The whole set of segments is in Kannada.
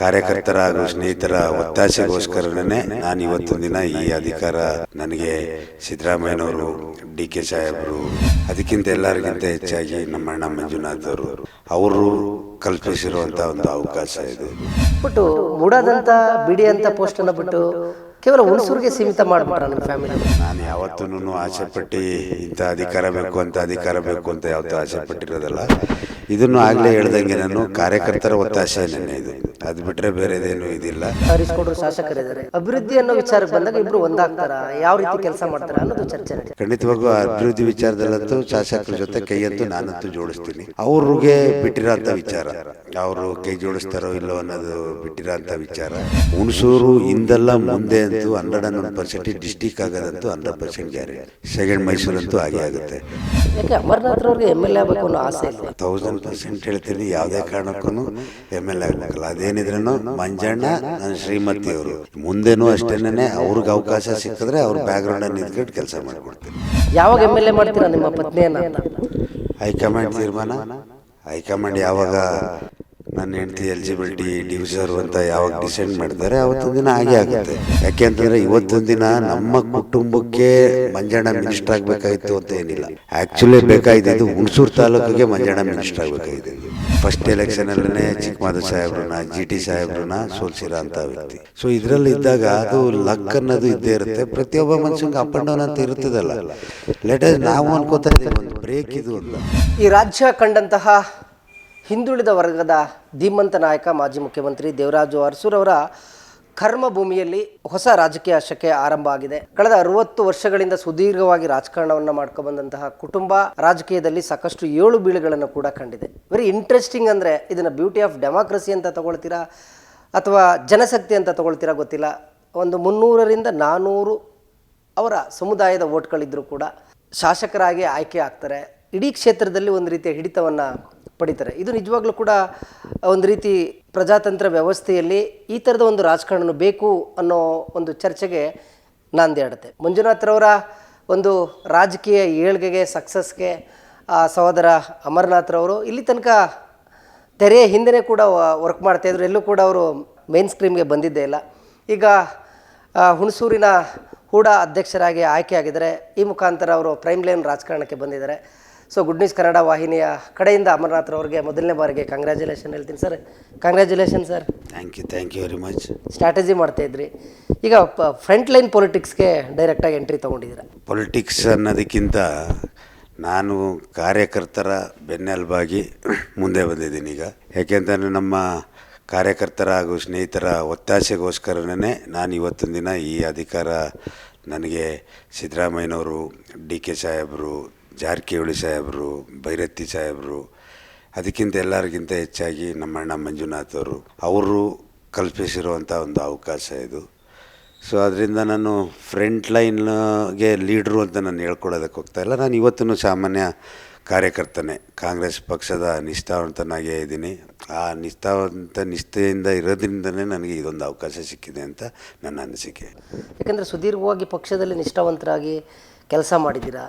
ಕಾರ್ಯಕರ್ತರ ಹಾಗೂ ಸ್ನೇಹಿತರ ಒತ್ತಾಸೆಗೋಸ್ಕರನೇ ನಾನು ಇವತ್ತು ದಿನ ಈ ಅಧಿಕಾರ ನನಗೆ ಸಿದ್ದರಾಮಯ್ಯನವರು ಡಿ ಕೆ ಸಾಹೇಬರು, ಅದಕ್ಕಿಂತ ಎಲ್ಲರಿಗಿಂತ ಹೆಚ್ಚಾಗಿ ನಮ್ಮ ಅಣ್ಣ ಮಂಜುನಾಥ್ ಅವರು ಅವರು ಕಲ್ಪಿಸಿರುವಂತಹ ಒಂದು ಅವಕಾಶ ಇದು. ಬಿಟ್ಟು ಮೂಡಾದಂತ, ಬಿಡಿ ಅಂತ ಪೋಸ್ಟ್ ಅನ್ನ ಬಿಟ್ಟು ಕೇವಲ ಹುಣಸೂರಿಗೆ ಸೀಮಿತ ಮಾಡ್ಬಿಟ್ರ ನಿಮ್ಮ ಫ್ಯಾಮಿಲಿ ನಾನು ಯಾವತ್ತೂ ಆಸೆ ಪಟ್ಟು ಇಂಥ ಅಧಿಕಾರ ಬೇಕು ಅಂತ ಅಧಿಕಾರ ಬೇಕು ಅಂತ ಯಾವತ್ತೂ ಆಸೆ ಪಟ್ಟಿರೋದಲ್ಲ ಇದನ್ನು ಆಗಲೇ ಹೇಳ್ದಂಗೆ ನಾನು ಕಾರ್ಯಕರ್ತರ ಒತ್ತಾಸೆ ನೆನೆ ಇದು. ಅದು ಬಿಟ್ಟರೆ ಬೇರೆದೇನು ಇದಿಲ್ಲ. ಹರಿಸ್ಕೊಂಡ್ರು ಶಾಸಕರಿದ್ದಾರೆ ಅಭಿವೃದ್ಧಿ ಅನ್ನೋ ವಿಚಾರಕ್ಕೆ ಬಂದಾಗ ಇಬ್ರು ಒಂದಾಗ್ತಾರ? ಯಾವ ರೀತಿ ಕೆಲಸ ಮಾಡ್ತಾರ ಅನ್ನೋದು ಚರ್ಚೆ ನಡೀತದೆ. ಖಂಡಿತವಾಗೂ ಅಭಿವೃದ್ಧಿ ವಿಚಾರದಲ್ಲಂತೂ ಶಾಸಕರ ಜೊತೆ ಕೈಯಂತೂ ನಾನಂತೂ ಜೋಡಿಸ್ತೀನಿ. ಅವ್ರಿಗೆ ಬಿಟ್ಟಿರೋಂಥ ವಿಚಾರ. ಅವರು ಕೈ ಜೋಡಿಸ್ತಾರೋ ಇಲ್ಲೋ ಅನ್ನೋದು ಬಿಟ್ಟಿರೋಂಥ ವಿಚಾರ. ಹುಣಸೂರು ಹಿಂದೆಲ್ಲ ಮುಂದೆ ಅಂತೂ hundred and one percent district ಆಗೋದಂತೂ hundred percent guarantee second ಮೈಸೂರಂತೂ ಹಾಗೆ ಆಗುತ್ತೆ. ಯಾಕೆ ಅಮರ್ನಾಥ್ ಅವ್ರಿಗೆ ಎಂ ಎಲ್ ಎ ಆಗಬೇಕು ಅನ್ನೋ ಆಸೆ ಇಲ್ಲ? ತೌಸಂಡ್ ಪರ್ಸೆಂಟ್ ಹೇಳ್ತೀನಿ ಯಾವುದೇ ಕಾರಣಕ್ಕೂ ಎಂ ಎಲ್ ಎ ಆಗ್ಬೇಕಲ್ಲ. ಅದೇನಿದ್ರೂ ಮಂಜಣ್ಣ ನನ್ನ ಶ್ರೀಮತಿ ಅವರು ಮುಂದೇನೂ ಅಷ್ಟೇನೆ ಅವ್ರಿಗೆ ಅವಕಾಶ ಸಿಕ್ಕಿದ್ರೆ ಅವ್ರ ಬ್ಯಾಕ್ಗ್ರೌಂಡಲ್ಲಿ ನಿಂತ್ಕೊಂಡು ಕೆಲಸ ಮಾಡಿಕೊಡ್ತೀನಿ. ಯಾವಾಗ ಎಂ ಎಲ್ ಎ ಮಾಡ್ತೀರಾ ನಿಮ್ಮ ಪತ್ನಿಯನ್ನ? ಹೈಕಮಾಂಡ್ ತೀರ್ಮಾನ? ಹೈಕಮಾಂಡ್ ಯಾವಾಗ ನನ್ನ ಹೆಂಡತಿ ಎಲಿಜಿಬಿಲಿಟಿ ಡಿವಿಸರ್ ಅಂತ ಯಾವಾಗ ಡಿಸೈಡ್ ಮಾಡ್ತಾರೆ ಅವತ್ತೊಂದು ದಿನ ಹಾಗೆ ಆಗುತ್ತೆ. ಯಾಕೆ ಅಂತಂದ್ರೆ ಇವತ್ತೊಂದು ದಿನ ನಮ್ಮ ಕುಟುಂಬಕ್ಕೆ ಮಂಜಣ್ಣ ಮಿನಿಸ್ಟರ್ ಆಗಬೇಕಾಗಿತ್ತು ಅಂತ ಏನಿಲ್ಲ. ಆಕ್ಚುಲಿ ಬೇಕಾಗಿದ್ದು ಹುಣಸೂರು ತಾಲೂಕಿಗೆ ಮಂಜಣ್ಣ ಮಿನಿಸ್ಟರ್ ಆಗಬೇಕಾಗಿದೆ ಫಸ್ಟ್ ಎಲೆಕ್ಷನ್ ಅಲ್ಲೇ ಚಿಕ್ಕಮಾದ ಸಾಹೇಬ್ರನ್ನ ಜಿ ಟಿ ಸಾಹೇಬ್ರನ್ನ ಸೋಲ್ಸಿರ ಅಂತ ವ್ಯಕ್ತಿ. ಸೊ ಇದರಲ್ಲಿ ಇದ್ದಾಗ ಅದು ಲಕ್ ಅನ್ನೋದು ಇದ್ದೇ ಇರುತ್ತೆ. ಪ್ರತಿಯೊಬ್ಬ ಮನುಷ್ಯಂಗೆ ಅಪ್ ಅಂಡ್ ಡೌನ್ ಅಂತ ಇರುತ್ತದಲ್ಲ. ಲೇಟೆಸ್ಟ್ ನಾವು ಅನ್ಕೋತಾ ಇದ್ದೀವಿ ಒಂದು ಬ್ರೇಕ್ ಇದು ಅಂತ. ಈ ರಾಜ್ಯ ಕಂಡಂತಹ ಹಿಂದುಳಿದ ವರ್ಗದ ಧೀಮಂತ ನಾಯಕ, ಮಾಜಿ ಮುಖ್ಯಮಂತ್ರಿ ದೇವರಾಜು ಅರಸೂರವರ ಕರ್ಮಭೂಮಿಯಲ್ಲಿ ಹೊಸ ರಾಜಕೀಯ ಶಕೆ ಆರಂಭ ಆಗಿದೆ. ಕಳೆದ ಅರವತ್ತು ವರ್ಷಗಳಿಂದ ಸುದೀರ್ಘವಾಗಿ ರಾಜಕಾರಣವನ್ನು ಮಾಡ್ಕೊಬಂದಂತಹ ಕುಟುಂಬ ರಾಜಕೀಯದಲ್ಲಿ ಸಾಕಷ್ಟು ಏಳು ಬೀಳುಗಳನ್ನು ಕೂಡ ಕಂಡಿದೆ. ವೆರಿ ಇಂಟ್ರೆಸ್ಟಿಂಗ್ ಅಂದರೆ ಇದನ್ನು ಬ್ಯೂಟಿ ಆಫ್ ಡೆಮಾಕ್ರಸಿ ಅಂತ ತಗೊಳ್ತೀರಾ ಅಥವಾ ಜನಶಕ್ತಿ ಅಂತ ತಗೊಳ್ತೀರಾ ಗೊತ್ತಿಲ್ಲ. ಒಂದು ಮುನ್ನೂರರಿಂದ ನಾನ್ನೂರು ಅವರ ಸಮುದಾಯದ ಓಟ್ಗಳಿದ್ದರೂ ಕೂಡ ಶಾಸಕರಾಗಿ ಆಯ್ಕೆ ಆಗ್ತಾರೆ. ಇಡೀ ಕ್ಷೇತ್ರದಲ್ಲಿ ಒಂದು ರೀತಿಯ ಹಿಡಿತವನ್ನು ಪಡಿತಾರೆ. ಇದು ನಿಜವಾಗ್ಲೂ ಕೂಡ ಒಂದು ರೀತಿ ಪ್ರಜಾತಂತ್ರ ವ್ಯವಸ್ಥೆಯಲ್ಲಿ ಈ ಥರದ ಒಂದು ರಾಜಕಾರಣ ಬೇಕು ಅನ್ನೋ ಒಂದು ಚರ್ಚೆಗೆ ನಾಂದಿ ಮಂಜುನಾಥ್ರವರ ಒಂದು ರಾಜಕೀಯ ಏಳ್ಗೆಗೆ ಸಕ್ಸಸ್ಗೆ ಸಹೋದರ ಅಮರನಾಥ್ರವರು ಇಲ್ಲಿ ತನಕ ತೆರೆಯ ಹಿಂದೆನೇ ಕೂಡ ವರ್ಕ್ ಮಾಡ್ತಾಯಿದ್ರು ಎಲ್ಲೂ ಕೂಡ ಅವರು ಮೇನ್ ಸ್ಕ್ರೀಮ್ಗೆ ಬಂದಿದ್ದೇ ಇಲ್ಲ. ಈಗ ಹುಣಸೂರಿನ ಹೂಡ ಅಧ್ಯಕ್ಷರಾಗಿ ಆಯ್ಕೆಯಾಗಿದ್ದಾರೆ ಈ ಮುಖಾಂತರ ಅವರು ಪ್ರೈಮ್ ಲೈನ್ ರಾಜಕಾರಣಕ್ಕೆ ಬಂದಿದ್ದಾರೆ. ಸೊ ಗುಡ್ ನ್ಯೂಸ್ ಕನ್ನಡ ವಾಹಿನಿಯ ಕಡೆಯಿಂದ ಅಮರನಾಥ್ರವ್ರಿಗೆ ಮೊದಲನೇ ಬಾರಿಗೆ ಕಂಗ್ರ್ಯಾಚುಲೇಷನ್ ಹೇಳ್ತೀನಿ sir congratulation sir thank you thank you very much strategy ಮಾಡ್ತಾಯಿದ್ರಿ ಈಗ ಫ್ರಂಟ್ ಲೈನ್ ಪೊಲಿಟಿಕ್ಸ್ಗೆ ಡೈರೆಕ್ಟಾಗಿ ಎಂಟ್ರಿ ತೊಗೊಂಡಿದ್ದೀರಾ? ಪೊಲಿಟಿಕ್ಸ್ ಅನ್ನೋದಕ್ಕಿಂತ ನಾನು ಕಾರ್ಯಕರ್ತರ ಬೆನ್ನೆಲುಬಾಗಿ ಮುಂದೆ ಬಂದಿದ್ದೀನಿ ಈಗ. ಯಾಕೆಂತಂದರೆ ನಮ್ಮ ಕಾರ್ಯಕರ್ತರ ಹಾಗೂ ಸ್ನೇಹಿತರ ಒತ್ತಾಸೆಗೋಸ್ಕರನೇ ನಾನು ಇವತ್ತಿನ ದಿನ ಈ ಅಧಿಕಾರ ನನಗೆ ಸಿದ್ದರಾಮಯ್ಯನವರು ಡಿ ಕೆ ಸಾಹೇಬರು ಜಾರಕಿಹೊಳಿ ಸಾಹೇಬರು, ಭೈರತಿ ಸಾಹೇಬರು, ಅದಕ್ಕಿಂತ ಎಲ್ಲರಿಗಿಂತ ಹೆಚ್ಚಾಗಿ ನಮ್ಮ ಅಣ್ಣ ಮಂಜುನಾಥ್ ಅವರು ಅವರು ಕಲ್ಪಿಸಿರುವಂಥ ಒಂದು ಅವಕಾಶ ಇದು. ಸೊ ಅದರಿಂದ ನಾನು ಫ್ರಂಟ್ ಲೈನ್ಗೆ ಲೀಡ್ರು ಅಂತ ನಾನು ಹೇಳ್ಕೊಳ್ಳೋದಕ್ಕೆ ಹೋಗ್ತಾ ಇಲ್ಲ. ನಾನು ಇವತ್ತೂ ಸಾಮಾನ್ಯ ಕಾರ್ಯಕರ್ತನೇ. ಕಾಂಗ್ರೆಸ್ ಪಕ್ಷದ ನಿಷ್ಠಾವಂತನಾಗೇ ಇದ್ದೀನಿ. ಆ ನಿಷ್ಠಾವಂತ ನಿಷ್ಠೆಯಿಂದ ಇರೋದ್ರಿಂದನೇ ನನಗೆ ಇದೊಂದು ಅವಕಾಶ ಸಿಕ್ಕಿದೆ ಅಂತ ನನ್ನ ಅನಿಸಿಕೆ. ಯಾಕಂದರೆ ಸುದೀರ್ಘವಾಗಿ ಪಕ್ಷದಲ್ಲಿ ನಿಷ್ಠಾವಂತರಾಗಿ ಕೆಲಸ ಮಾಡಿದ್ದೀರಾ?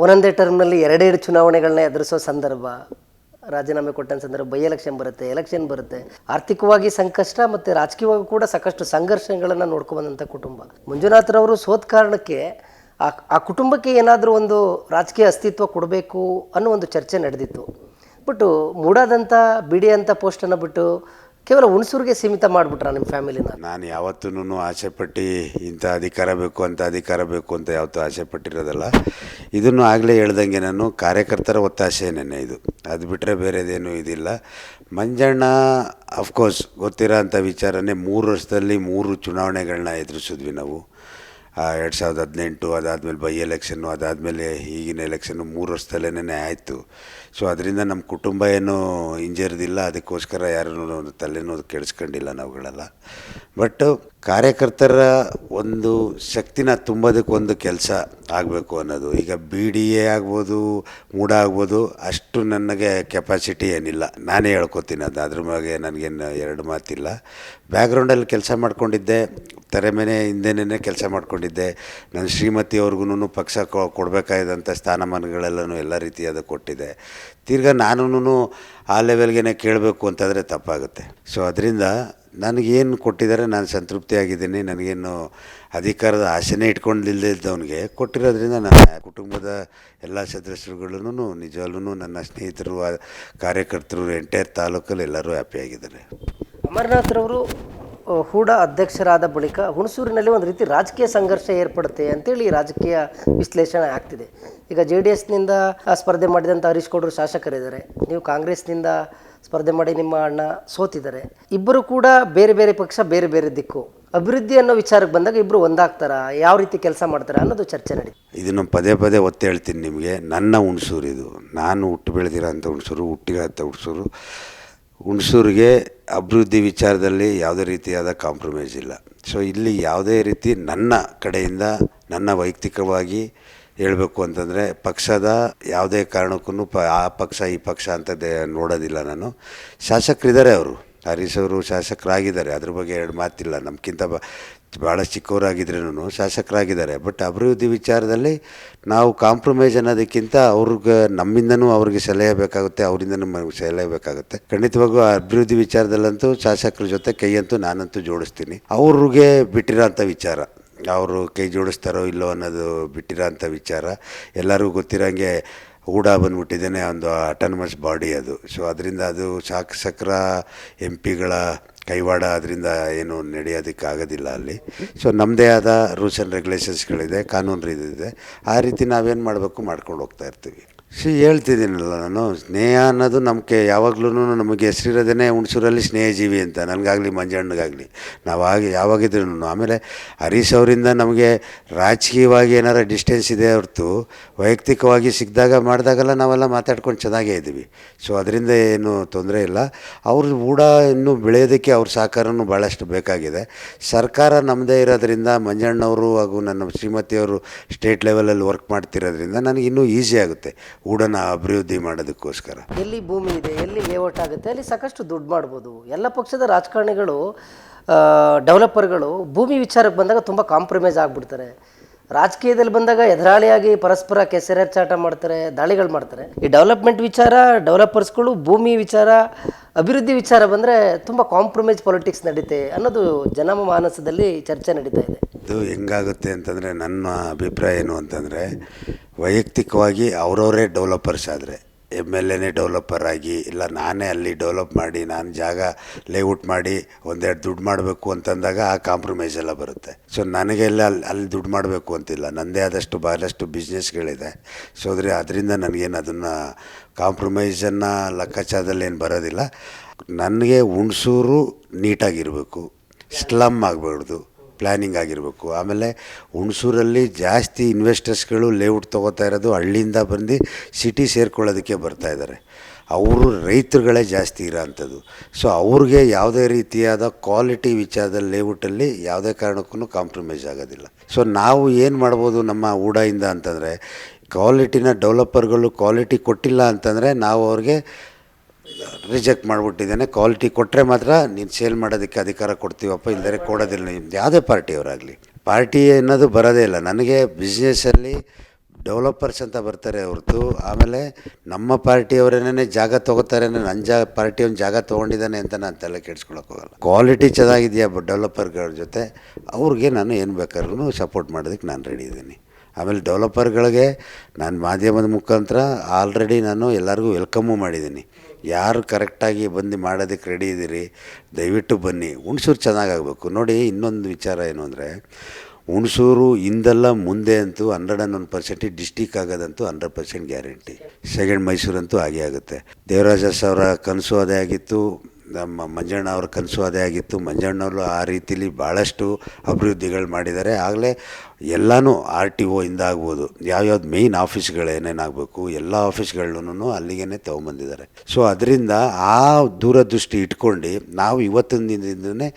ಒಂದೊಂದೇ ಟರ್ಮ್ನಲ್ಲಿ ಎರಡೆರಡು ಚುನಾವಣೆಗಳನ್ನ ಎದುರಿಸೋ ಸಂದರ್ಭ, ರಾಜೀನಾಮೆ ಕೊಟ್ಟ ಸಂದರ್ಭ ಬೈ ಎಲೆಕ್ಷನ್ ಬರುತ್ತೆ ಎಲೆಕ್ಷನ್ ಬರುತ್ತೆ. ಆರ್ಥಿಕವಾಗಿ ಸಂಕಷ್ಟ ಮತ್ತು ರಾಜಕೀಯವಾಗಿ ಕೂಡ ಸಾಕಷ್ಟು ಸಂಘರ್ಷಗಳನ್ನು ನೋಡ್ಕೊಂಬಂದಂಥ ಕುಟುಂಬ. ಮಂಜುನಾಥ್ರವರು ಸೋತ್ ಕಾರಣಕ್ಕೆ ಆ ಕುಟುಂಬಕ್ಕೆ ಏನಾದರೂ ಒಂದು ರಾಜಕೀಯ ಅಸ್ತಿತ್ವ ಕೊಡಬೇಕು ಅನ್ನೋ ಒಂದು ಚರ್ಚೆ ನಡೆದಿತ್ತು. ಬಟ್ ಮೂಡಾದಂಥ ಬಿಡಿ ಅಂತ ಪೋಸ್ಟನ್ನು ಬಿಟ್ಟು ಕೇವಲ ಹುಣಸೂರಿಗೆ ಸೀಮಿತ ಮಾಡಿಬಿಟ್ರ ನಿಮ್ಮ ಫ್ಯಾಮಿಲಿನ? ನಾನು ಯಾವತ್ತೂ ಆಸೆ ಪಟ್ಟು ಇಂಥ ಅಧಿಕಾರ ಬೇಕು ಅಂತ ಅಧಿಕಾರ ಬೇಕು ಅಂತ ಯಾವತ್ತೂ ಆಸೆ ಪಟ್ಟಿರೋದಲ್ಲ. ಇದನ್ನು ಆಗಲೇ ಹೇಳ್ದಂಗೆ ನಾನು ಕಾರ್ಯಕರ್ತರ ಒತ್ತಾಸೆ ನೆನೆ ಇದು. ಅದು ಬಿಟ್ಟರೆ ಬೇರೆದೇನೂ ಇದಿಲ್ಲ. ಮಂಜಣ್ಣ ಅಫ್ಕೋರ್ಸ್ ಗೊತ್ತಿರೋ ಅಂಥ ವಿಚಾರನೇ ಮೂರು ವರ್ಷದಲ್ಲಿ ಮೂರು ಚುನಾವಣೆಗಳನ್ನ ಎದುರಿಸಿದ್ವಿ ನಾವು. ಎರಡು ಸಾವಿರದ ಹದಿನೆಂಟು, ಅದಾದಮೇಲೆ ಬೈ ಎಲೆಕ್ಷನ್ನು ಅದಾದಮೇಲೆ ಈಗಿನ ಎಲೆಕ್ಷನ್ನು ಮೂರು ವರ್ಷದಲ್ಲೇ ಆಯಿತು. ಸೊ ಅದರಿಂದ ನಮ್ಮ ಕುಟುಂಬ ಏನು ಹಿಂಜರಿದಿಲ್ಲ. ಅದಕ್ಕೋಸ್ಕರ ಯಾರೂ ತಲೆನೋದು ಕೆಡಿಸ್ಕೊಂಡಿಲ್ಲ ನಾವುಗಳೆಲ್ಲ. ಬಟ್ ಕಾರ್ಯಕರ್ತರ ಒಂದು ಶಕ್ತಿನ ತುಂಬೋದಕ್ಕೊಂದು ಕೆಲಸ ಆಗಬೇಕು ಅನ್ನೋದು. ಈಗ ಬಿ ಡಿ ಎ ಆಗ್ಬೋದು, ಮೂಡ ಆಗ್ಬೋದು, ಅಷ್ಟು ನನಗೆ ಕೆಪಾಸಿಟಿ ಏನಿಲ್ಲ. ನಾನೇ ಹೇಳ್ಕೊತೀನಿ ಅದು. ಅದ್ರ ಬಗ್ಗೆ ನನಗೇನು ಎರಡು ಮಾತಿಲ್ಲ. ಬ್ಯಾಕ್ಗ್ರೌಂಡಲ್ಲಿ ಕೆಲಸ ಮಾಡ್ಕೊಂಡಿದ್ದೆ. ತೆರೆ ಹಿಂದೆನೇ ಕೆಲಸ ಮಾಡ್ಕೊಂಡಿದ್ದೆ. ನನ್ನ ಶ್ರೀಮತಿ ಅವ್ರಿಗೂ ಪಕ್ಷ ಕೊಡಬೇಕಾದಂಥ ಸ್ಥಾನಮಾನಗಳೆಲ್ಲನೂ ಎಲ್ಲ ರೀತಿಯಾದ ಕೊಟ್ಟಿದೆ. ತಿರ್ಗಾ ನಾನು ಆ ಲೆವೆಲ್ಗೆ ಕೇಳಬೇಕು ಅಂತಂದರೆ ತಪ್ಪಾಗುತ್ತೆ. ಸೊ, ಅದರಿಂದ ನನಗೇನು ಕೊಟ್ಟಿದ್ದಾರೆ, ನಾನು ಸಂತೃಪ್ತಿಯಾಗಿದ್ದೀನಿ, ನನಗೇನು ಅಧಿಕಾರದ ಆಸೆನೇ ಇಟ್ಕೊಂಡಿಲ್ಲದೆ ಇದ್ದವನಿಗೆ ಕೊಟ್ಟಿರೋದ್ರಿಂದ ನನ್ನ ಕುಟುಂಬದ ಎಲ್ಲ ಸದಸ್ಯರುಗಳೂ ನಿಜವಾಗ್ಲೂ ನನ್ನ ಸ್ನೇಹಿತರು ಕಾರ್ಯಕರ್ತರು, ಎಂಟೈರ್ ತಾಲೂಕಲ್ಲಿ ಎಲ್ಲರೂ ಹ್ಯಾಪಿಯಾಗಿದ್ದಾರೆ. ಅಮರನಾಥ್ರವರು ಹೂಡ ಅಧ್ಯಕ್ಷರಾದ ಬಳಿಕ ಹುಣಸೂರಿನಲ್ಲಿ ಒಂದು ರೀತಿ ರಾಜಕೀಯ ಸಂಘರ್ಷ ಏರ್ಪಡುತ್ತೆ ಅಂತೇಳಿ ರಾಜಕೀಯ ವಿಶ್ಲೇಷಣೆ ಆಗ್ತಿದೆ. ಈಗ ಜೆ ಡಿ ಎಸ್ನಿಂದ ಸ್ಪರ್ಧೆ ಮಾಡಿದಂಥ ಹರೀಶ್ ಗೌಡರು ಶಾಸಕರಿದ್ದಾರೆ. ನೀವು ಕಾಂಗ್ರೆಸ್ನಿಂದ ಸ್ಪರ್ಧೆ ಮಾಡಿ ನಿಮ್ಮ ಅಣ್ಣ ಸೋತಿದ್ದಾರೆ. ಇಬ್ಬರು ಕೂಡ ಬೇರೆ ಬೇರೆ ಪಕ್ಷ, ಬೇರೆ ಬೇರೆ ದಿಕ್ಕು. ಅಭಿವೃದ್ಧಿ ಅನ್ನೋ ವಿಚಾರಕ್ಕೆ ಬಂದಾಗ ಇಬ್ಬರು ಒಂದಾಗ್ತಾರ? ಯಾವ ರೀತಿ ಕೆಲಸ ಮಾಡ್ತಾರೆ ಅನ್ನೋದು ಚರ್ಚೆ ನಡೀತು. ಇದನ್ನು ಪದೇ ಪದೇ ಒತ್ತಿ ಹೇಳ್ತೀನಿ ನಿಮಗೆ. ನನ್ನ ಹುಣಸೂರು ಇದು. ನಾನು ಹುಟ್ಟು ಬೆಳೆದಿರೋ ಅಂಥ ಹುಣಸೂರು ಹುಟ್ಟಿರೋಂಥ ಹುಣಸೂರು. ಹುಣಸೂರಿಗೆ ಅಭಿವೃದ್ಧಿ ವಿಚಾರದಲ್ಲಿ ಯಾವುದೇ ರೀತಿಯಾದ ಕಾಂಪ್ರಮೈಸ್ ಇಲ್ಲ. ಸೊ ಇಲ್ಲಿ ಯಾವುದೇ ರೀತಿ ನನ್ನ ಕಡೆಯಿಂದ, ನನ್ನ ವೈಯಕ್ತಿಕವಾಗಿ ಹೇಳಬೇಕು ಅಂತಂದರೆ ಪಕ್ಷದ ಯಾವುದೇ ಕಾರಣಕ್ಕೂ ಪ ಆ ಪಕ್ಷ, ಈ ಪಕ್ಷ ಅಂತ ನೋಡೋದಿಲ್ಲ ನಾನು. ಶಾಸಕರಿದ್ದಾರೆ ಅವರು. ಹರೀಶ್ ಅವರು ಶಾಸಕರಾಗಿದ್ದಾರೆ. ಅದ್ರ ಬಗ್ಗೆ ಎರಡು ಮಾತಿಲ್ಲ. ನಮ್ಗಿಂತ ಬ ಭಾಳ ಚಿಕ್ಕವರಾಗಿದ್ರೂ ಶಾಸಕರಾಗಿದ್ದಾರೆ. ಬಟ್ ಅಭಿವೃದ್ಧಿ ವಿಚಾರದಲ್ಲಿ ನಾವು ಕಾಂಪ್ರಮೈಸ್ ಅನ್ನೋದಕ್ಕಿಂತ ಅವ್ರಿಗೆ, ನಮ್ಮಿಂದನೂ ಅವ್ರಿಗೆ ಸಲಹೆ ಬೇಕಾಗುತ್ತೆ, ಅವರಿಂದನೂ ಸಲಹೆ ಬೇಕಾಗುತ್ತೆ. ಖಂಡಿತವಾಗೂ ಅಭಿವೃದ್ಧಿ ವಿಚಾರದಲ್ಲಂತೂ ಶಾಸಕರ ಜೊತೆ ಕೈಯಂತೂ ನಾನಂತೂ ಜೋಡಿಸ್ತೀನಿ. ಅವ್ರಿಗೆ ಬಿಟ್ಟಿರೋಂಥ ವಿಚಾರ. ಅವರು ಕೈ ಜೋಡಿಸ್ತಾರೋ ಇಲ್ಲೋ ಅನ್ನೋದು ಬಿಟ್ಟಿರೋ ಅಂಥ ವಿಚಾರ. ಎಲ್ಲರಿಗೂ ಗೊತ್ತಿರೋಂಗೆ ಊಡ ಬಂದ್ಬಿಟ್ಟಿದ್ದೇನೆ, ಒಂದು ಅಟಾನಮಸ್ ಬಾಡಿ ಅದು. ಸೊ ಅದರಿಂದ ಅದು ಶಾಸಕರ ಎಂ ಪಿಗಳ ಕೈವಾಡ ಅದರಿಂದ ಏನು ನಡೆಯೋದಕ್ಕೆ ಆಗೋದಿಲ್ಲ ಅಲ್ಲಿ. ಸೊ ನಮ್ಮದೇ ಆದ ರೂಲ್ಸ್ ಆ್ಯಂಡ್ ರೆಗ್ಯುಲೇಷನ್ಸ್ಗಳಿದೆ ಕಾನೂನು ಇದೆ ಆ ರೀತಿ ನಾವೇನು ಮಾಡಬೇಕು, ಮಾಡ್ಕೊಂಡು ಹೋಗ್ತಾ ಇರ್ತೀವಿ. ಸಿ ಹೇಳ್ತಿದ್ದೀನಲ್ಲ ನಾನು, ಸ್ನೇಹ ಅನ್ನೋದು ನಮಗೆ ಯಾವಾಗ್ಲೂ ನಮಗೆ ಹೆಸರಿರೋದೇ ಹುಣಸೂರಲ್ಲಿ ಸ್ನೇಹಜೀವಿ ಅಂತ, ನನಗಾಗಲಿ ಮಂಜಣ್ಣಗಾಗಲಿ. ನಾವು ಆಗಿ ಯಾವಾಗಿದ್ರೂ ಆಮೇಲೆ ಹರೀಶ್ ಅವರಿಂದ ನಮಗೆ ರಾಜಕೀಯವಾಗಿ ಏನಾರ ಡಿಸ್ಟೆನ್ಸ್ ಇದೆ ಹೊರತು, ವೈಯಕ್ತಿಕವಾಗಿ ಸಿಕ್ಕಿದಾಗ ಮಾಡಿದಾಗೆಲ್ಲ ನಾವೆಲ್ಲ ಮಾತಾಡ್ಕೊಂಡು ಚೆನ್ನಾಗೇ ಇದ್ದೀವಿ. ಸೊ ಅದರಿಂದ ಏನು ತೊಂದರೆ ಇಲ್ಲ. ಅವ್ರ ಕೂಡ ಇನ್ನೂ ಬೆಳೆಯೋದಕ್ಕೆ ಅವ್ರ ಸಹಕಾರನೂ ಭಾಳಷ್ಟು ಬೇಕಾಗಿದೆ. ಸರ್ಕಾರ ನಮ್ಮದೇ ಇರೋದ್ರಿಂದ, ಮಂಜಣ್ಣವರು ಹಾಗೂ ನನ್ನ ಶ್ರೀಮತಿಯವರು ಸ್ಟೇಟ್ ಲೆವೆಲಲ್ಲಿ ವರ್ಕ್ ಮಾಡ್ತಿರೋದ್ರಿಂದ ನನಗೆ ಇನ್ನೂ ಈಸಿ ಆಗುತ್ತೆ. ಊಡನ ಅಭಿವೃದ್ಧಿ ಮಾಡೋದಕ್ಕೋಸ್ಕರ. ಎಲ್ಲಿ ಭೂಮಿ ಇದೆ ಎಲ್ಲಿ ಲೇಔಟ್ ಆಗುತ್ತೆ ಅಲ್ಲಿ ಸಾಕಷ್ಟು ದುಡ್ಡು ಮಾಡ್ಬೋದು. ಎಲ್ಲ ಪಕ್ಷದ ರಾಜಕಾರಣಿಗಳು ಡೆವಲಪರ್ಗಳು ಭೂಮಿ ವಿಚಾರಕ್ಕೆ ಬಂದಾಗ ತುಂಬ ಕಾಂಪ್ರಮೈಸ್ ಆಗಿಬಿಡ್ತಾರೆ. ರಾಜಕೀಯದಲ್ಲಿ ಬಂದಾಗ ಎದುರಾಳಿಯಾಗಿ ಪರಸ್ಪರ ಕೆಸರೆಚ್ಚಾಟ ಮಾಡ್ತಾರೆ ದಾಳಿಗಳು ಮಾಡ್ತಾರೆ. ಈ ಡೆವಲಪ್ಮೆಂಟ್ ವಿಚಾರ ಡೆವಲಪರ್ಸ್ಗಳು ಭೂಮಿ ವಿಚಾರ ಅಭಿವೃದ್ಧಿ ವಿಚಾರ ಬಂದರೆ ತುಂಬ ಕಾಂಪ್ರಮೈಸ್ ಪಾಲಿಟಿಕ್ಸ್ ನಡೀತೆ ಅನ್ನೋದು ಜನಮಾನಸದಲ್ಲಿ ಚರ್ಚೆ ನಡೀತಾ ಇದೆ. ಇದು ಹೆಂಗಾಗುತ್ತೆ ಅಂತಂದರೆ ನನ್ನ ಅಭಿಪ್ರಾಯ ಏನು ಅಂತಂದರೆ ವೈಯಕ್ತಿಕವಾಗಿ ಅವರವರೇ ಡೆವಲಪರ್ಸ್ ಆದರೆ. ಎಂ ಎಲ್ ಎನೇ ಡೆವಲಪರ್ ಆಗಿ, ಇಲ್ಲ ನಾನೇ ಅಲ್ಲಿ ಡೆವಲಪ್ ಮಾಡಿ, ನಾನು ಜಾಗ ಲೇಔಟ್ ಮಾಡಿ, ಒಂದೆರಡು ದುಡ್ಡು ಮಾಡಬೇಕು ಅಂತಂದಾಗ ಆ ಕಾಂಪ್ರಮೈಸ್ ಎಲ್ಲ ಬರುತ್ತೆ. ಸೊ ನನಗೆಲ್ಲ ಅಲ್ಲಿ ಅಲ್ಲಿ ದುಡ್ಡು ಮಾಡಬೇಕು ಅಂತಿಲ್ಲ. ನನ್ನದೇ ಆದಷ್ಟು ಬಹಳಷ್ಟು ಬಿಸ್ನೆಸ್ಗಳಿದೆ. ಸೊ ಆದರೆ ಅದರಿಂದ ನನಗೇನು ಅದನ್ನು ಕಾಂಪ್ರಮೈಸನ್ನು ಲೆಕ್ಕಾಚಾರದಲ್ಲಿ ಏನು ಬರೋದಿಲ್ಲ. ನನಗೆ ಹುಣಸೂರು ನೀಟಾಗಿರಬೇಕು. ಸ್ಲಮ್ ಆಗಬಾರ್ದು ಪ್ಲ್ಯಾನಿಂಗ್ ಆಗಿರಬೇಕು. ಆಮೇಲೆ ಹುಣಸೂರಲ್ಲಿ ಜಾಸ್ತಿ ಇನ್ವೆಸ್ಟರ್ಸ್ಗಳು ಲೇಔಟ್ ತೊಗೋತಾ ಇರೋದು ಹಳ್ಳಿಯಿಂದ ಬಂದು ಸಿಟಿ ಸೇರ್ಕೊಳ್ಳೋದಕ್ಕೆ ಬರ್ತಾ ಇದ್ದಾರೆ. ಅವರು ರೈತರುಗಳೇ ಜಾಸ್ತಿ ಇರೋ ಅಂಥದ್ದು ಸೊ ಅವ್ರಿಗೆ ಯಾವುದೇ ರೀತಿಯಾದ ಕ್ವಾಲಿಟಿ ವಿಚಾರದ ಲೇಔಟಲ್ಲಿ ಯಾವುದೇ ಕಾರಣಕ್ಕೂ ಕಾಂಪ್ರಮೈಸ್ ಆಗೋದಿಲ್ಲ. ಸೊ ನಾವು ಏನು ಮಾಡ್ಬೋದು ನಮ್ಮ ಊಡಯಿಂದ ಅಂತಂದರೆ ಕ್ವಾಲಿಟಿನ ಡೆವಲಪರ್ಗಳು ಕ್ವಾಲಿಟಿ ಕೊಟ್ಟಿಲ್ಲ ಅಂತಂದರೆ ನಾವು ಅವ್ರಿಗೆ ರಿಜೆಕ್ಟ್ ಮಾಡಿಬಿಟ್ಟಿದ್ದೇನೆ. ಕ್ವಾಲಿಟಿ ಕೊಟ್ಟರೆ ಮಾತ್ರ ನೀನು ಸೇಲ್ ಮಾಡೋದಕ್ಕೆ ಅಧಿಕಾರ ಕೊಡ್ತೀವಪ್ಪ ಇಲ್ಲದೇ ಕೊಡೋದಿಲ್ಲ ನಿಮ್ದು ಯಾವುದೇ ಪಾರ್ಟಿಯವರಾಗಲಿ ಪಾರ್ಟಿ ಅನ್ನೋದು ಬರೋದೇ ಇಲ್ಲ. ನನಗೆ ಬಿಸ್ನೆಸ್ಸಲ್ಲಿ ಡೆವಲಪರ್ಸ್ ಅಂತ ಬರ್ತಾರೆ ಹೊರತು ಆಮೇಲೆ ನಮ್ಮ ಪಾರ್ಟಿಯವರೇನೇ ಜಾಗ ತೊಗೋತಾರೆ ನನ್ನ ಜಾಗ ಪಾರ್ಟಿಯವ್ನ ಜಾಗ ತೊಗೊಂಡಿದ್ದಾನೆ ಅಂತ ನಾನು ತಲೆ ಹೋಗಲ್ಲ. ಕ್ವಾಲಿಟಿ ಚೆನ್ನಾಗಿದೆಯಾ ಡೆವಲಪರ್ಗಳ ಜೊತೆ? ಅವ್ರಿಗೆ ನಾನು ಏನು ಬೇಕಾದ್ರೂ ಸಪೋರ್ಟ್ ಮಾಡೋದಕ್ಕೆ ನಾನು ರೆಡಿ ಇದ್ದೀನಿ. ಆಮೇಲೆ ಡೆವಲಪರ್ಗಳಿಗೆ ನಾನು ಮಾಧ್ಯಮದ ಮುಖಾಂತರ ಆಲ್ರೆಡಿ ನಾನು ಎಲ್ಲರಿಗೂ ವೆಲ್ಕಮ್ಮು ಮಾಡಿದ್ದೀನಿ. ಯಾರು ಕರೆಕ್ಟಾಗಿ ಬಂದು ಮಾಡೋದಕ್ಕೆ ರೆಡಿ ಇದ್ದೀರಿ, ದಯವಿಟ್ಟು ಬನ್ನಿ. ಹುಣಸೂರು ಚೆನ್ನಾಗಾಗಬೇಕು. ನೋಡಿ, ಇನ್ನೊಂದು ವಿಚಾರ ಏನು ಅಂದರೆ, ಹುಣಸೂರು ಹಿಂದೆಲ್ಲ ಮುಂದೆ ಅಂತೂ hundred and one percent district ಆಗೋದಂತೂ hundred percent guarantee second ಮೈಸೂರಂತೂ ಆಗೇ ಆಗುತ್ತೆ. ದೇವರಾಜಸ್ ಅವರ ಕನಸು ಅದೇ ಆಗಿತ್ತು. ನಮ್ಮ ಮಂಜಣ್ಣ ಅವ್ರ ಕನಸು ಅದೇ ಆಗಿತ್ತು. ಮಂಜಣ್ಣವರು ಆ ರೀತಿಲಿ ಭಾಳಷ್ಟು ಅಭಿವೃದ್ಧಿಗಳು ಮಾಡಿದ್ದಾರೆ. ಆಗಲೇ ಎಲ್ಲನೂ ಆರ್ ಟಿ ಒ ಆಗ್ಬೋದು. ಯಾವ್ಯಾವ್ದು ಮೇಯ್ನ್ ಆಫೀಸ್ಗಳು ಏನೇನಾಗಬೇಕು ಎಲ್ಲ ಆಫೀಸ್ಗಳನ್ನೂ ಅಲ್ಲಿಗೇ ತೊಗೊಂಬಂದಿದ್ದಾರೆ. ಸೊ ಅದರಿಂದ ಆ ದೂರದೃಷ್ಟಿ ಇಟ್ಕೊಂಡು ನಾವು ಇವತ್ತಿನ ದಿನದಿಂದನೇ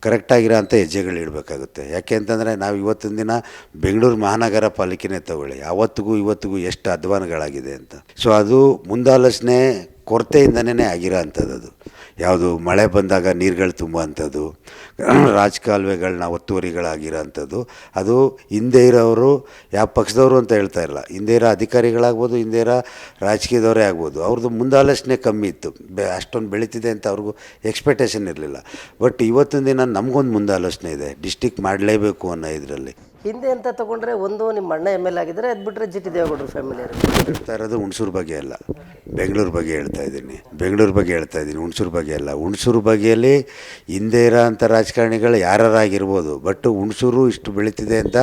ಕರೆಕ್ಟಾಗಿರೋ ಅಂಥ ಹೆಜ್ಜೆಗಳು ಇಡಬೇಕಾಗುತ್ತೆ. ಯಾಕೆ ಅಂತಂದರೆ ನಾವು ಇವತ್ತಿನ ದಿನ ಬೆಂಗಳೂರು ಮಹಾನಗರ ಪಾಲಿಕೆನೇ ತಗೊಳ್ಳಿ. ಅವತ್ತಿಗೂ ಇವತ್ತಿಗೂ ಎಷ್ಟು ಅಧ್ವಾನಗಳಾಗಿದೆ ಅಂತ. ಸೊ ಅದು ಮುಂದಾಲೋಚನೆ ಕೊರತೆಯಿಂದನೇ ಆಗಿರೋ ಅಂಥದ್ದು ಅದು ಯಾವುದು ಮಳೆ ಬಂದಾಗ ನೀರುಗಳು ತುಂಬುವಂಥದ್ದು ರಾಜಕಾಲುವೆಗಳನ್ನ ಒತ್ತುವರಿಗಳಾಗಿರೋ ಅಂಥದ್ದು ಅದು ಹಿಂದೆ ಇರೋರು ಯಾವ ಪಕ್ಷದವರು ಅಂತ ಹೇಳ್ತಾ ಇಲ್ಲ ಹಿಂದೆ ಇರೋ ಅಧಿಕಾರಿಗಳಾಗ್ಬೋದು ಹಿಂದೆ ಇರೋ ರಾಜಕೀಯದವರೇ ಆಗ್ಬೋದು. ಅವ್ರದ್ದು ಮುಂದಾಲೋಚನೆ ಕಮ್ಮಿ ಇತ್ತು. ಬೆ ಅಷ್ಟೊಂದು ಬೆಳೀತಿದೆ ಅಂತ ಅವ್ರಿಗೂ ಎಕ್ಸ್ಪೆಕ್ಟೇಷನ್ ಇರಲಿಲ್ಲ. ಬಟ್ ಇವತ್ತಿನ ದಿನ ನಮಗೊಂದು ಮುಂದಾಲೋಚನೆ ಇದೆ. ಡಿಸ್ಟಿಕ್ ಮಾಡಲೇಬೇಕು ಅನ್ನೋ ಇದರಲ್ಲಿ. ಹಿಂದೆ ಅಂತ ತಗೊಂಡ್ರೆ ಒಂದು ನಿಮ್ಮ ಅಣ್ಣ ಎಂ ಎಲ್ ಆಗಿದ್ರೆ ಅದು ಬಿಟ್ಟರೆ ಜಿ ಟಿ ದೇವೇಗೌಡರು ಫ್ಯಾಮಿಲಿ ಇರೋದು ಹುಣಸೂರು ಬಗ್ಗೆ ಅಲ್ಲ. ಬೆಂಗಳೂರು ಬಗ್ಗೆ ಹೇಳ್ತಾ ಇದ್ದೀನಿ. ಬೆಂಗಳೂರು ಬಗ್ಗೆ ಹೇಳ್ತಾ ಇದ್ದೀನಿ, ಹುಣಸೂರು ಬಗ್ಗೆ ಅಲ್ಲ. ಹುಣಸೂರು ಬಗೆಯಲ್ಲಿ ಹಿಂದೆ ಇರೋ ಅಂಥ ರಾಜಕಾರಣಿಗಳು ಯಾರಾಗಿರ್ಬೋದು ಬಟ್ ಹುಣಸೂರು ಇಷ್ಟು ಬೆಳೀತಿದೆ ಅಂತ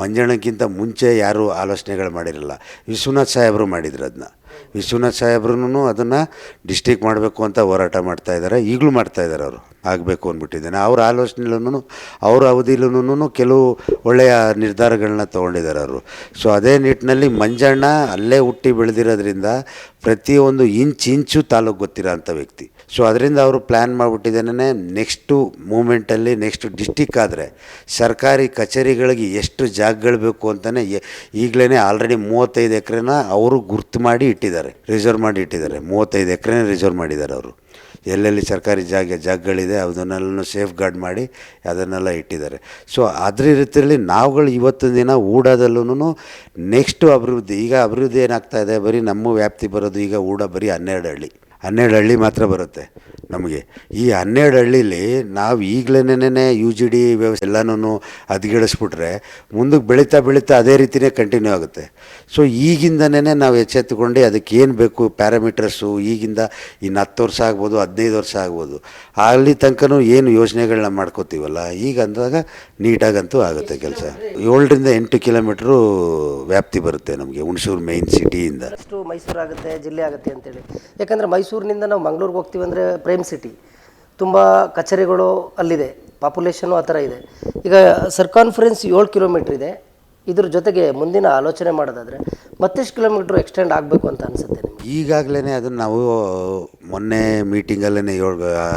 ಮಂಜಣ್ಣಕ್ಕಿಂತ ಮುಂಚೆ ಯಾರೂ ಆಲೋಚನೆಗಳು ಮಾಡಿರಲ್ಲ. ವಿಶ್ವನಾಥ್ ಸಾಹೇಬರು ಮಾಡಿದ್ರು ಅದನ್ನ ವಿಶ್ವನಾಥ್ ಸಾಹೇಬ್ರೂ ಅದನ್ನು ಡಿಸ್ಟಿಕ್ ಮಾಡಬೇಕು ಅಂತ ಹೋರಾಟ ಮಾಡ್ತಾ ಇದ್ದಾರೆ ಈಗಲೂ ಮಾಡ್ತಾ ಇದ್ದಾರೆ ಅವರು. ಆಗಬೇಕು ಅಂದ್ಬಿಟ್ಟಿದ್ದೇನೆ. ಅವ್ರ ಆಲೋಚನೆಲೂ ಅವ್ರ ಅವಧಿಲೂ ಕೆಲವು ಒಳ್ಳೆಯ ನಿರ್ಧಾರಗಳನ್ನ ತೊಗೊಂಡಿದ್ದಾರೆ ಅವರು. ಸೊ ಅದೇ ನಿಟ್ಟಿನಲ್ಲಿ ಮಂಜಣ್ಣ ಅಲ್ಲೇ ಹುಟ್ಟಿ ಬೆಳೆದಿರೋದ್ರಿಂದ ಪ್ರತಿಯೊಂದು ಇಂಚ್ ಇಂಚು ತಾಲೂಕು ಗೊತ್ತಿರೋ ಅಂಥ ವ್ಯಕ್ತಿ. ಸೊ ಅದರಿಂದ ಅವರು ಪ್ಲ್ಯಾನ್ ಮಾಡಿಬಿಟ್ಟಿದ್ದೇನೆ. ನೆಕ್ಸ್ಟು ಮೂಮೆಂಟಲ್ಲಿ ನೆಕ್ಸ್ಟ್ ಡಿಸ್ಟಿಕ್ ಆದರೆ ಸರ್ಕಾರಿ ಕಚೇರಿಗಳಿಗೆ ಎಷ್ಟು ಜಾಗಗಳು ಬೇಕು ಅಂತಲೇ ಈಗಲೇ ಆಲ್ರೆಡಿ ಮೂವತ್ತೈದು ಎಕರೆನ ಅವರು ಗುರ್ತು ಮಾಡಿ ಇಟ್ಟಿದ್ದಾರೆ. ರಿಸರ್ವ್ ಮಾಡಿ ಇಟ್ಟಿದ್ದಾರೆ. ಮೂವತ್ತೈದು ಎಕರೆನ ರಿಸರ್ವ್ ಮಾಡಿದ್ದಾರೆ ಅವರು. ಎಲ್ಲೆಲ್ಲಿ ಸರ್ಕಾರಿ ಜಾಗ, ಜಾಗಗಳಿದೆ ಅದನ್ನೆಲ್ಲ ಸೇಫ್ ಗಾರ್ಡ್ ಮಾಡಿ ಅದನ್ನೆಲ್ಲ ಇಟ್ಟಿದ್ದಾರೆ. ಸೊ ಅದ್ರ ರೀತಿಯಲ್ಲಿ ನಾವುಗಳು ಇವತ್ತಿನ ದಿನ ಊಡದಲ್ಲೂ ನೆಕ್ಸ್ಟು ಅಭಿವೃದ್ಧಿ, ಈಗ ಅಭಿವೃದ್ಧಿ ಏನಾಗ್ತಾ ಇದೆ? ಬರೀ ನಮ್ಮ ವ್ಯಾಪ್ತಿ ಬರೋದು ಈಗ ಊಡ ಬರೀ ಹನ್ನೆರಡು ಹಳ್ಳಿ. ಹನ್ನೆರಡು ಹಳ್ಳಿ ಮಾತ್ರ ಬರುತ್ತೆ. ನಮಗೆ. ಈ ಹನ್ನೆರಡು ಹಳ್ಳಿಲಿ ನಾವು ಈಗಲೇನೇ ಯು ಜಿ ಡಿ ವ್ಯವಸ್ಥೆ ಎಲ್ಲನೂ ಹದಗೆಡಿಸ್ಬಿಟ್ರೆ ಮುಂದಕ್ಕೆ ಬೆಳೀತಾ ಬೆಳೀತಾ ಅದೇ ರೀತಿಯೇ ಕಂಟಿನ್ಯೂ ಆಗುತ್ತೆ. ಸೊ ಈಗಿಂದನೇ ನಾವು ಎಚ್ಚೆತ್ತುಕೊಂಡು ಅದಕ್ಕೆ ಏನು ಬೇಕು ಪ್ಯಾರಾಮೀಟರ್ಸು ಈಗಿಂದ ಇನ್ನು ಹತ್ತು ವರ್ಷ ಆಗ್ಬೋದು, ಹದಿನೈದು ವರ್ಷ ಆಗ್ಬೋದು. ಅಲ್ಲಿ ತನಕನೂ ಏನು ಯೋಜನೆಗಳನ್ನ ಮಾಡ್ಕೋತೀವಲ್ಲ? ಈಗ ಅಂದಾಗ ನೀಟಾಗಂತೂ ಆಗುತ್ತೆ ಕೆಲಸ. ಏಳರಿಂದ ಎಂಟು ಕಿಲೋಮೀಟ್ರು ವ್ಯಾಪ್ತಿ ಬರುತ್ತೆ ನಮಗೆ ಹುಣಸೂರು ಮೇಯ್ನ್ ಸಿಟಿಯಿಂದ ಅಷ್ಟು ಮೈಸೂರು ಆಗುತ್ತೆ ಜಿಲ್ಲೆ ಆಗುತ್ತೆ ಅಂತೇಳಿ. ಯಾಕಂದರೆ ಮೈಸೂರಿನಿಂದ ನಾವು ಮಂಗಳೂರಿಗೆ ಹೋಗ್ತೀವಿ ಅಂದರೆ ಪ್ರೇಮ್ ಸಿಟಿ ತುಂಬ ಕಚೇರಿಗಳು ಅಲ್ಲಿದೆ. ಪಾಪ್ಯುಲೇಷನು ಆ ಥರ ಇದೆ. ಈಗ ಸರ್ಕಾನ್ಫರೆನ್ಸ್ ಏಳು ಕಿಲೋಮೀಟ್ರ್ ಇದೆ. ಇದ್ರ ಜೊತೆಗೆ ಮುಂದಿನ ಆಲೋಚನೆ ಮಾಡೋದಾದರೆ ಮತ್ತೆಷ್ಟು ಕಿಲೋಮೀಟ್ರ್ ಎಕ್ಸ್ಟೆಂಡ್ ಆಗಬೇಕು ಅಂತ ಅನಿಸುತ್ತೆ ನಿಮಗೆ? ಈಗಾಗಲೇ ಅದನ್ನು ನಾವು ಮೊನ್ನೆ ಮೀಟಿಂಗಲ್ಲೇ ಏಳು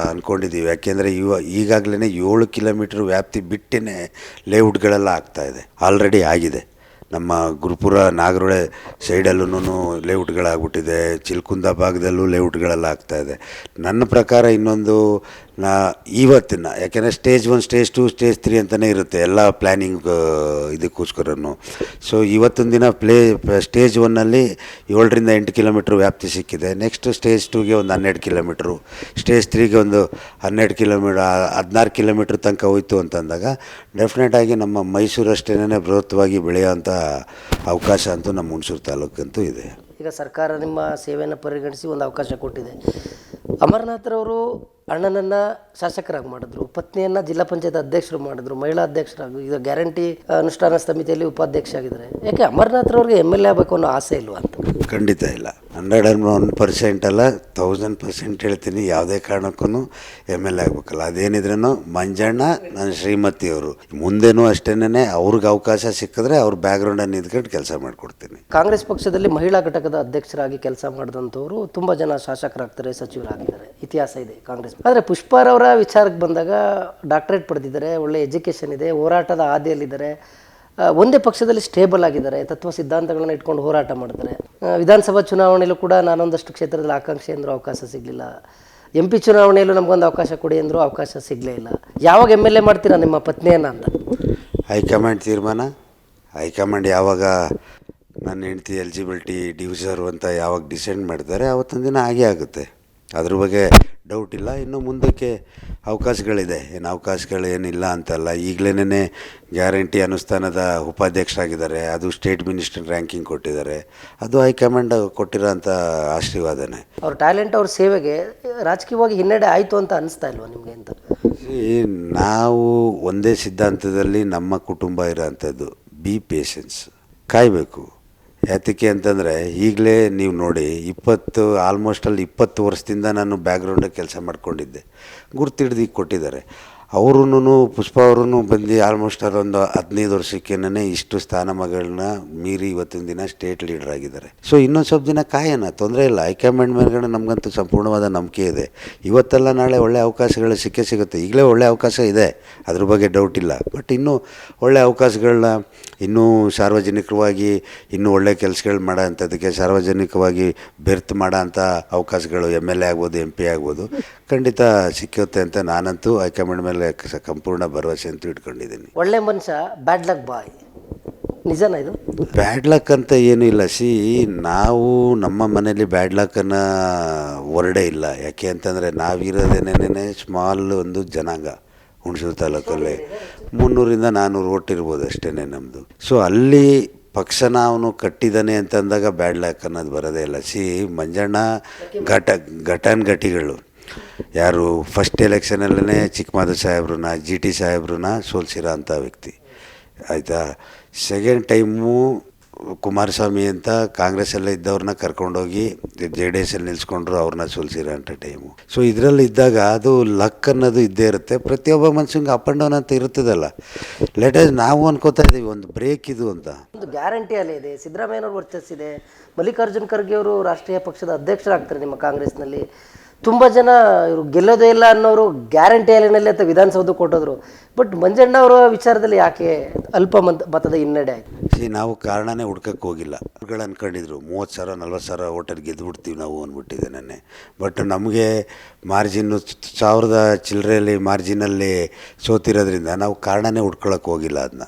ಅಂದ್ಕೊಂಡಿದ್ದೀವಿ ಯಾಕೆಂದರೆ ಇವ ಈಗಾಗಲೇ ಏಳು ಕಿಲೋಮೀಟ್ರ್ ವ್ಯಾಪ್ತಿ ಬಿಟ್ಟೇ ಲೇಔಟ್ಗಳೆಲ್ಲ ಆಗ್ತಾಯಿದೆ ಆಲ್ರೆಡಿ ಆಗಿದೆ. ನಮ್ಮ ಗುರುಪುರ ನಾಗರೊಳೆ ಸೈಡಲ್ಲೂ ಲೇಔಟ್ಗಳಾಗ್ಬಿಟ್ಟಿದೆ. ಚಿಲ್ಕುಂದ ಭಾಗದಲ್ಲೂ ಲೇಔಟ್ಗಳೆಲ್ಲ ಆಗ್ತಾಯಿದೆ ನನ್ನ ಪ್ರಕಾರ ಇನ್ನೊಂದು ನಾ ಇವತ್ತಿನ, ಯಾಕೆಂದರೆ stage one stage two stage three ಅಂತಲೇ ಇರುತ್ತೆ ಎಲ್ಲ ಪ್ಲ್ಯಾನಿಂಗ್ ಇದಕ್ಕೋಸ್ಕರನು. ಸೊ ಇವತ್ತಿನ ದಿನ ಪ್ಲೇ ಸ್ಟೇಜ್ ಒನ್ನಲ್ಲಿ ಏಳರಿಂದ ಎಂಟು ಕಿಲೋಮೀಟ್ರ್ ವ್ಯಾಪ್ತಿ ಸಿಕ್ಕಿದೆ. ನೆಕ್ಸ್ಟ್ ಸ್ಟೇಜ್ ಟೂಗೆ ಒಂದು ಹನ್ನೆರಡು ಕಿಲೋಮೀಟ್ರು ಸ್ಟೇಜ್ ತ್ರೀಗೆ ಒಂದು ಹನ್ನೆರಡು ಕಿಲೋಮೀಟ್ರ್ ಹದಿನಾರು ಕಿಲೋಮೀಟ್ರ್ ತನಕ ಹೋಯಿತು ಅಂತಂದಾಗ ಡೆಫಿನೆಟಾಗಿ ನಮ್ಮ ಮೈಸೂರು ಅಷ್ಟೇನೇ ಬೃಹತ್ವಾಗಿ ಬೆಳೆಯೋವಂಥ ಅವಕಾಶ ಅಂತೂ ನಮ್ಮ ಹುಣಸೂರು ತಾಲೂಕಂತೂ ಇದೆ. ಈಗ ಸರ್ಕಾರ ನಿಮ್ಮ ಸೇವೆಯನ್ನು ಪರಿಗಣಿಸಿ ಒಂದು ಅವಕಾಶ ಕೊಟ್ಟಿದೆ. ಅಮರನಾಥರವರು ಅಣ್ಣನನ್ನು ಶಾಸಕರಾಗಿ ಮಾಡಿದ್ರು, ಪತ್ನಿಯನ್ನು ಜಿಲ್ಲಾ ಪಂಚಾಯತ್ ಅಧ್ಯಕ್ಷರು ಮಾಡಿದ್ರು, ಮಹಿಳಾ ಅಧ್ಯಕ್ಷರಾಗಿ ಈಗ ಗ್ಯಾರಂಟಿ ಅನುಷ್ಠಾನ ಸಮಿತಿಯಲ್ಲಿ ಉಪಾಧ್ಯಕ್ಷ ಆಗಿದ್ದಾರೆ ಯಾಕೆ ಅಮರನಾಥ್ರವ್ರಿಗೆ ಎಂ ಎಲ್ ಎ ಆಗಬೇಕು ಅನ್ನೋ ಆಸೆ ಇಲ್ವಾ ಅಂತ? ಖಂಡಿತ ಇಲ್ಲ. ಹಂಡ್ರೆಡ್ ಆ್ಯಂಡ್ ಒನ್ ಪರ್ಸೆಂಟ್ ಅಲ್ಲ ತೌಸಂಡ್ ಪರ್ಸೆಂಟ್ ಹೇಳ್ತೀನಿ, ಯಾವುದೇ ಕಾರಣಕ್ಕೂ ಎಂ ಎಲ್ ಎ ಆಗಬೇಕಲ್ಲ. ಅದೇನಿದ್ರೂ ಮಂಜಣ್ಣ ನನ್ನ ಶ್ರೀಮತಿಯವರು ಮುಂದೆನೂ ಅಷ್ಟೇನೆ ಅವ್ರಿಗೆ ಅವಕಾಶ ಸಿಕ್ಕಿದ್ರೆ ಅವ್ರ ಬ್ಯಾಕ್ಗ್ರೌಂಡನ್ನು ನಿಂತ್ಕೊಂಡು ಕೆಲಸ ಮಾಡಿಕೊಡ್ತೀನಿ. ಕಾಂಗ್ರೆಸ್ ಪಕ್ಷದಲ್ಲಿ ಮಹಿಳಾ ಘಟಕದ ಅಧ್ಯಕ್ಷರಾಗಿ ಕೆಲಸ ಮಾಡಿದಂಥವ್ರು ತುಂಬ ಜನ ಶಾಸಕರಾಗ್ತಾರೆ, ಸಚಿವರಾಗಿದ್ದಾರೆ. ಇತಿಹಾಸ ಇದೆ ಕಾಂಗ್ರೆಸ್ ಆದರೆ ಪುಷ್ಪಾರವರ ವಿಚಾರಕ್ಕೆ ಬಂದಾಗ ಡಾಕ್ಟರೇಟ್ ಪಡೆದಿದ್ದಾರೆ, ಒಳ್ಳೆ ಎಜುಕೇಷನ್ ಇದೆ, ಹೋರಾಟದ ಹಾದಿಯಲ್ಲಿದ್ದಾರೆ. ಒಂದೇ ಪಕ್ಷದಲ್ಲಿ ಸ್ಟೇಬಲ್ ಆಗಿದ್ದಾರೆ. ತತ್ವ ಸಿದ್ಧಾಂತಗಳನ್ನ ಇಟ್ಕೊಂಡು ಹೋರಾಟ ಆ, ವಿಧಾನಸಭಾ ಚುನಾವಣೆಯಲ್ಲೂ ಕೂಡ ನಾನೊಂದಷ್ಟು ಕ್ಷೇತ್ರದಲ್ಲಿ ಆಕಾಂಕ್ಷೆ ಅಂದರೂ ಅವಕಾಶ ಸಿಗಲಿಲ್ಲ. ಎಂ ಪಿ ಚುನಾವಣೆಯಲ್ಲೂ ನಮಗೊಂದು ಅವಕಾಶ ಕೊಡಿ ಅಂದರೂ ಅವಕಾಶ ಸಿಗಲೇ ಇಲ್ಲ. ಯಾವಾಗ ಎಂ ಎಲ್ ಎ ಮಾಡ್ತೀರಾ ನಿಮ್ಮ ಪತ್ನಿಯನ್ನ ಅಂತ? ಹೈಕಮಾಂಡ್ ತೀರ್ಮಾನ? ಹೈಕಮಾಂಡ್ ಯಾವಾಗ ನನ್ನ ಹೆಂಡ್ತಿ ಎಲಿಜಿಬಿಲಿಟಿ ಡಿವಿಸರು ಅಂತ ಯಾವಾಗ ಡಿಸೈಡ್ ಮಾಡ್ತಾರೆ ಆವತ್ತೊಂದಿನ ದಿನ ಹಾಗೇ ಆಗುತ್ತೆ. ಅದ್ರ ಬಗ್ಗೆ ಡೌಟ್ ಇಲ್ಲ. ಇನ್ನು ಮುಂದಕ್ಕೆ ಅವಕಾಶಗಳಿದೆ. ಏನು ಅವಕಾಶಗಳೇನಿಲ್ಲ ಅಂತಲ್ಲ. ಈಗಲೇನೇ ಗ್ಯಾರಂಟಿ ಅನುಷ್ಠಾನದ ಉಪಾಧ್ಯಕ್ಷರಾಗಿದ್ದಾರೆ. ಅದು ಸ್ಟೇಟ್ ಮಿನಿಸ್ಟರ್ ರ್ಯಾಂಕಿಂಗ್ ಕೊಟ್ಟಿದ್ದಾರೆ. ಅದು ಹೈಕಮಾಂಡ್ ಕೊಟ್ಟಿರೋ ಅಂಥ ಆಶೀರ್ವಾದನೇ. ಅವ್ರ ಟ್ಯಾಲೆಂಟ್ ಅವ್ರ ಸೇವೆಗೆ ರಾಜಕೀಯವಾಗಿ ಹಿನ್ನಡೆ ಆಯಿತು ಅಂತ ಅನಿಸ್ತಾ ಇಲ್ವಾ ನಿಮಗೆ ಅಂತ ನಾವು ಒಂದೇ ಸಿದ್ಧಾಂತದಲ್ಲಿ ನಮ್ಮ ಕುಟುಂಬ ಇರೋಂಥದ್ದು. ಬಿ ಪೇಷನ್ಸ್ ಕಾಯಬೇಕು. ಯಾತಕ್ಕೆ ಅಂತಂದರೆ ಈಗಲೇ ನೀವು ನೋಡಿ ಇಪ್ಪತ್ತು ಆಲ್ಮೋಸ್ಟ್ ಅಲ್ಲಿ ಇಪ್ಪತ್ತು ವರ್ಷದಿಂದ ನಾನು ಬ್ಯಾಕ್ಗ್ರೌಂಡಲ್ಲಿ ಕೆಲಸ ಮಾಡಿಕೊಂಡಿದ್ದೆ. ಗುರ್ತಿಡ್ದು ಈಗ ಕೊಟ್ಟಿದ್ದಾರೆ. ಅವರೂ ಪುಷ್ಪ ಅವರೂ ಬಂದು ಆಲ್ಮೋಸ್ಟ್ ಅದೊಂದು ಹದಿನೈದು ವರ್ಷಕ್ಕೇನೆ ಇಷ್ಟು ಸ್ಥಾನಮಾನಗಳನ್ನ ಮೀರಿ ಇವತ್ತಿನ ದಿನ ಸ್ಟೇಟ್ ಲೀಡರ್ ಆಗಿದ್ದಾರೆ. ಸೊ ಇನ್ನೊಂದು ಸ್ವಲ್ಪ ದಿನ ಕಾಯೋಣ ತೊಂದರೆ ಇಲ್ಲ. ಹೈಕಮಾಂಡ್ ಮೇಲ್ಗಡೆ ನಮಗಂತೂ ಸಂಪೂರ್ಣವಾದ ನಂಬಿಕೆ ಇದೆ. ಇವತ್ತೆಲ್ಲ ನಾಳೆ ಒಳ್ಳೆ ಅವಕಾಶಗಳು ಸಿಕ್ಕೇ ಸಿಗುತ್ತೆ. ಈಗಲೇ ಒಳ್ಳೆ ಅವಕಾಶ ಇದೆ. ಅದ್ರ ಬಗ್ಗೆ ಡೌಟ್ ಇಲ್ಲ. ಬಟ್ ಇನ್ನೂ ಒಳ್ಳೆ ಅವಕಾಶಗಳನ್ನ ಇನ್ನೂ ಸಾರ್ವಜನಿಕವಾಗಿ ಇನ್ನೂ ಒಳ್ಳೆ ಕೆಲಸಗಳು ಮಾಡೋ ಅಂಥದ್ದಕ್ಕೆ ಸಾರ್ವಜನಿಕವಾಗಿ ಬೆರ್ತ್ ಮಾಡೋ ಅಂಥ ಅವಕಾಶಗಳು ಎಂ ಎಲ್ ಎ ಆಗ್ಬೋದು ಎಂ ಪಿ ಆಗ್ಬೋದು. ಖಂಡಿತ ಸಿಕ್ಕುತ್ತೆ ಅಂತ ನಾನಂತೂ ಹೈಕಮಾಂಡ್ ಮೇಲೆ ಸಂಪೂರ್ಣ ಭರವಸೆ ಅಂತೂ ಇಟ್ಕೊಂಡಿದ್ದೀನಿ. ಒಳ್ಳೆ ಮನುಷ್ಯ ಬ್ಯಾಡ್ ಲಕ್ ಬಾಯ್ ನಿಜನಾ ಇದು? ಬ್ಯಾಡ್ ಲಕ್ ಅಂತ ಏನೂ ಇಲ್ಲ. ಸಿ ನಾವು ನಮ್ಮ ಮನೇಲಿ ಬ್ಯಾಡ್ ಲಕ್ಕನ್ನು ಹೊರಡೇ ಇಲ್ಲ. ಯಾಕೆ ಅಂತಂದರೆ ನಾವಿರೋದೇನೇನೇ ಸ್ಮಾಲ್ ಒಂದು ಜನಾಂಗ ಹುಣಸೂರು ತಾಲೂಕಲ್ಲಿ. ಮುನ್ನೂರಿಂದ ನಾನ್ನೂರು ಓಟ್ ಇರ್ಬೋದು ಅಷ್ಟೇ ನಮ್ಮದು ಸೊ ಅಲ್ಲಿ ಪಕ್ಷನ ಅವನು ಕಟ್ಟಿದ್ದಾನೆ ಅಂತಂದಾಗ ಬ್ಯಾಡ್ ಲಕ್ ಅನ್ನೋದು ಬರೋದೇ ಇಲ್ಲ. ಸಿ ಮಂಜಣ್ಣ ಘಟ ಘಟಾನುಘಟಿಗಳು ಯಾರು ಫಸ್ಟ್ ಎಲೆಕ್ಷನಲ್ಲೇ ಚಿಕ್ಕಮಾದ ಸಾಹೇಬ್ರನ್ನ ಜಿ ಟಿ ಸಾಹೇಬ್ರನ್ನ ಸೋಲ್ಸಿರೋ ಅಂಥ ವ್ಯಕ್ತಿ. ಆಯಿತಾ? ಸೆಕೆಂಡ್ ಟೈಮು ಕುಮಾರಸ್ವಾಮಿ ಅಂತ ಕಾಂಗ್ರೆಸ್ಸಲ್ಲೇ ಇದ್ದವ್ರನ್ನ ಕರ್ಕೊಂಡೋಗಿ ಜೆ ಡಿ ಎಸ್ಸಲ್ಲಿ ನಿಲ್ಸ್ಕೊಂಡ್ರು, ಅವ್ರನ್ನ ಸೋಲ್ಸಿರೋ ಅಂಥ ಟೈಮು ಸೊ ಇದರಲ್ಲಿ ಇದ್ದಾಗ ಅದು ಲಕ್ ಅನ್ನೋದು ಇದ್ದೇ ಇರುತ್ತೆ. ಪ್ರತಿಯೊಬ್ಬ ಮನುಷ್ಯಂಗೆ ಅಪ್ ಆ್ಯಂಡ್ ಡೌನ್ ಅಂತ ಇರ್ತದಲ್ಲ ಲೇಟೆಸ್ಟ್ ನಾವು ಅನ್ಕೋತಾ ಇದ್ದೀವಿ ಒಂದು ಬ್ರೇಕ್ ಇದು ಅಂತ. ಒಂದು ಗ್ಯಾರಂಟಿ ಅಲ್ಲೇ ಇದೆ. ಸಿದ್ದರಾಮಯ್ಯನವ್ರ ವರ್ಚಸ್ಸಿದೆ. ಮಲ್ಲಿಕಾರ್ಜುನ್ ಖರ್ಗೆ ಅವರು ರಾಷ್ಟ್ರೀಯ ಪಕ್ಷದ ಅಧ್ಯಕ್ಷರಾಗ್ತಾರೆ ನಿಮ್ಮ ಕಾಂಗ್ರೆಸ್ನಲ್ಲಿ. ತುಂಬ ಜನ ಇವರು ಗೆಲ್ಲೋದೇ ಇಲ್ಲ ಅನ್ನೋರು ಗ್ಯಾರಂಟಿ ಅಲ್ಲಿನಲ್ಲಿ ಅಂತ ವಿಧಾನಸೌಧ ಕೊಟ್ಟಿದ್ರು. ಬಟ್ ಮಂಜಣ್ಣ ಅವರ ವಿಚಾರದಲ್ಲಿ ಯಾಕೆ ಅಲ್ಪ ಮತ ಮತದ ಹಿನ್ನಡೆ ಆಯ್ತು? ನಾವು ಕಾರಣನೇ ಹುಡ್ಕಕ್ಕೆ ಹೋಗಿಲ್ಲ. ಅವ್ರುಗಳು ಅನ್ಕೊಂಡಿದ್ರು, ಮೂವತ್ತು ಸಾವಿರ, ನಲ್ವತ್ತು ಸಾವಿರ ಓಟಲ್ಲಿ ಗೆದ್ದುಬಿಡ್ತೀವಿ ನಾವು ಅಂದ್ಬಿಟ್ಟಿದೆ ನೆನ್ನೆ. ಬಟ್ ನಮಗೆ ಮಾರ್ಜಿನ್ನು ಸಾವಿರದ ಚಿಲ್ಲರೆಯಲ್ಲಿ ಮಾರ್ಜಿನಲ್ಲಿ ಸೋತಿರೋದ್ರಿಂದ ನಾವು ಕಾರಣನೇ ಹುಡ್ಕೊಳಕ್ಕೆ ಹೋಗಿಲ್ಲ ಅದನ್ನ